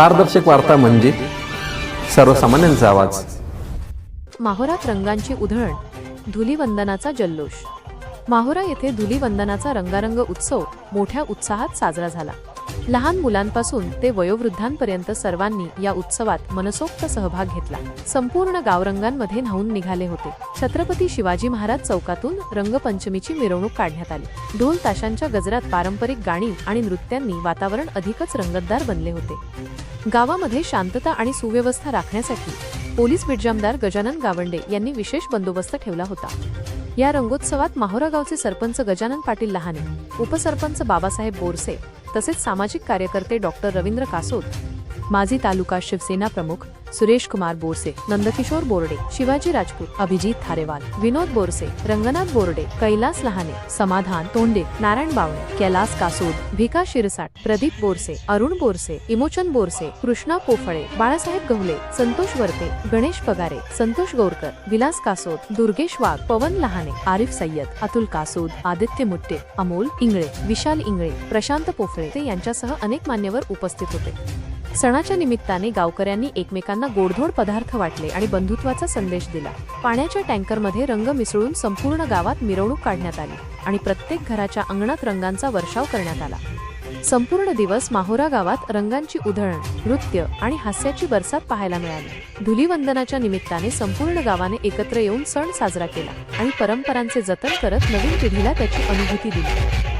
पारदर्शक वार्ता म्हणजे सर्वसामान्यांचा आवाज. माहोरात रंगांची उधळण धुलीवंदनाचा जल्लोष. माहोरा येथे धुलीवंदनाचा रंगारंग उत्सव मोठ्या उत्साहात साजरा झाला. लहान मुलांपासून ते वयोवृद्धांपर्यंत सर्वांनी या उत्सवात मनसोक्त सहभाग घेतला. संपूर्ण गावरंगांमध्ये न्हाऊन न्हावून निघाले होते. छत्रपती शिवाजी महाराज चौकातून रंगपंचमीची मिरवणूक काढण्यात आली. ढोल ताशांच्या गजरात पारंपरिक गाणी आणि नृत्यांनी वातावरण अधिकच रंगतदार बनले होते. गावामध्ये शांतता आणि सुव्यवस्था राखण्यासाठी पोलीस बिटजामदार गजानन गावंडे यांनी विशेष बंदोबस्त ठेवला होता. या रंगोत्सवात माहोरा गावचे सरपंच गजानन पाटील लहाने उपसरपंच बाबासाहेब बोरसे तसेच सामाजिक कार्यकर्ते डॉक्टर रवींद्र कासोद माजी तालुका शिवसेना प्रमुख सुरेश कुमार बोरसे नंदकिशोर बोर्डे शिवाजी राजपूत अभिजित थारेवाल विनोद बोरसे रंगनाथ बोर्डे कैलास लहाने समाधान तोंडे नारायण बावणे कैलास कासोद भिका शिरसाट प्रदीप बोरसे अरुण बोरसे इमोचन बोरसे कृष्णा पोफळे बाळासाहेब गवले संतोष वरते गणेश पगारे संतोष गोरकर विलास कासोद दुर्गेश वाघ पवन लहाने आरिफ सय्यद अतुल कासोद आदित्य मुट्टे अमोल इंगळे विशाल इंगळे प्रशांत पोफळे ते यांच्यासह अनेक मान्यवर उपस्थित होते. सणाच्या निमित्ताने गावकऱ्यांनी एकमेकांना गोडधोड पदार्थ वाटले आणि बंधुत्वाचा संदेश दिला. पाण्याच्या टँकरमध्ये रंग मिसळून संपूर्ण गावात मिरवणूक काढण्यात आली आणि प्रत्येक घराच्या अंगणात रंगांचा वर्षाव करण्यात आला. संपूर्ण दिवस माहोरा गावात रंगांची उधळण नृत्य आणि हास्याची बरसात पाहायला मिळाली. धुलीवंदनाच्या निमित्ताने संपूर्ण गावाने एकत्र येऊन सण साजरा केला आणि परंपरांचे जतन करत नवीन पिढीला त्याची अनुभूती दिली.